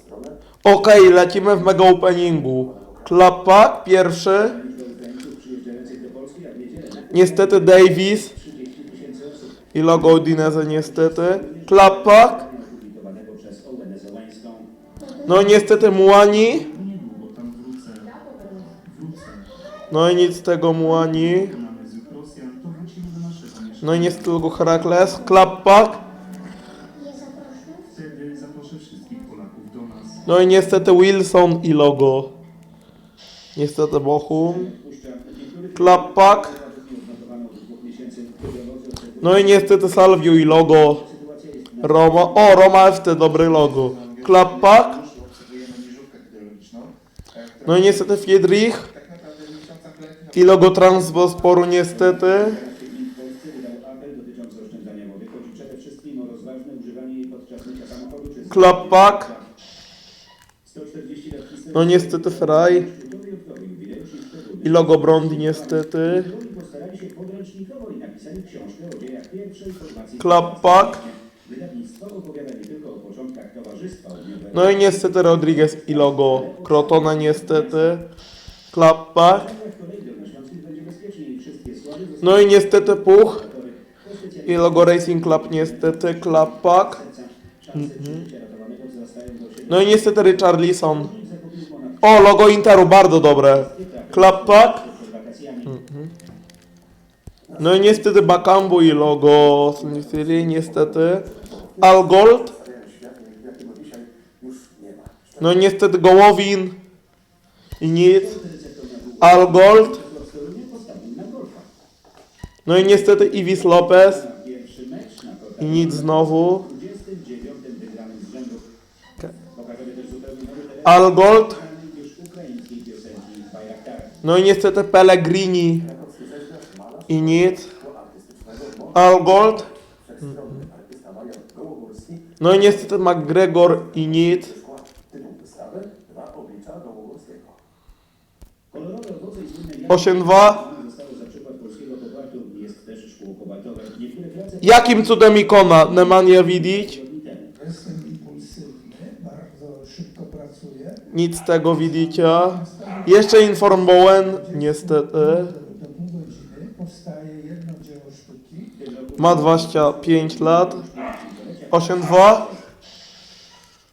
stronę. Okej, lecimy w mega openingu. Klapak pierwszy. Niestety Davis. I logo Udinese niestety. Klapak. No niestety Muani. No i nic z tego Muani. No i niestety logo Herakles. Klapak. No i niestety Wilson i logo. Niestety Bochum. Klapak. No i niestety Salvio i logo. Roma. O, Roma FC, dobry logo. Która No i niestety Friedrich. I logo Transbosporu niestety. Filip No niestety Fraj. I logo Brondi niestety. Klapak. No i niestety Rodriguez i logo Crotona niestety. Klapak. No i niestety Puch. I logo Racing Club niestety. Klapak. serca. No i niestety Richarlison. O, logo Interu, bardzo dobre. Przed wakacjami. No i niestety Bakambu i logo City, niestety. Nie ma. No i niestety Gołowin. I nic. Na golfa. No i niestety Ivis Lopez. I nic znowu. Algold. No i niestety Pellegrini. I nic. Algold. No i niestety McGregor i nic. Wystawy Dwa oblicza Gołogórskiego. Kolorowe owoce i słynne 8-2. zostało za przykład polskiego kobaltu. Jest też szkło kobaltowe. Niektóre prace Jakim cudem ikona Nemanja Vidic? Jestem impulsywny, bardzo szybko pracuję. Nic z tego widzicie. Jeszcze Inform niestety. Do pół godziny powstaje jedno dzieło sztuki. Ma 25 lat. 8-2.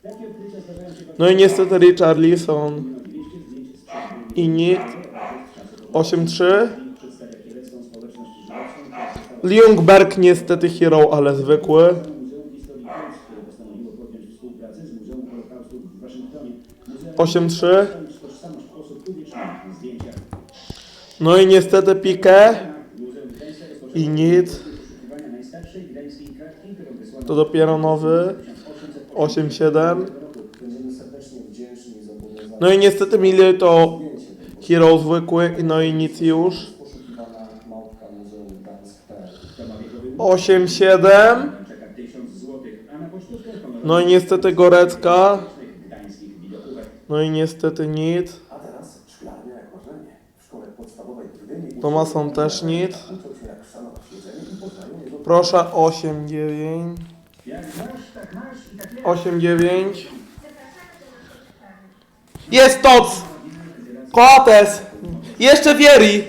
Takie odkrycia zdarzają się No i niestety Richarlison. I nic. 8-3. przedstawia kielecką społeczność żydowską. Ljungberg niestety hero, ale zwykły. 8-3. tożsamość osób uwiecznionych na zdjęciach. No i niestety rozpoczęło I nic. To dopiero nowy. 8-7. Będziemy serdecznie wdzięczni i zobowiązani. No i niestety Mili to hero zwykły. No i nic już. Poszukiwana małpka Muzeum Gdańsk.pl 8-7. No i niestety Gorecka. No i niestety nic. Tomason też nic. Proszę 8-9. Jak masz, tak masz i tak jest. 8-9. Jest Toc! Koates! Jeszcze Vieri!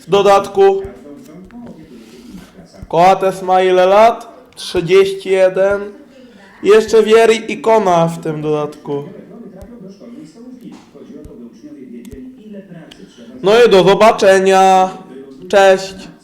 W dodatku. Koates ma ile lat? 31. Jeszcze Vieri i Kona w tym dodatku. No i do zobaczenia. Cześć.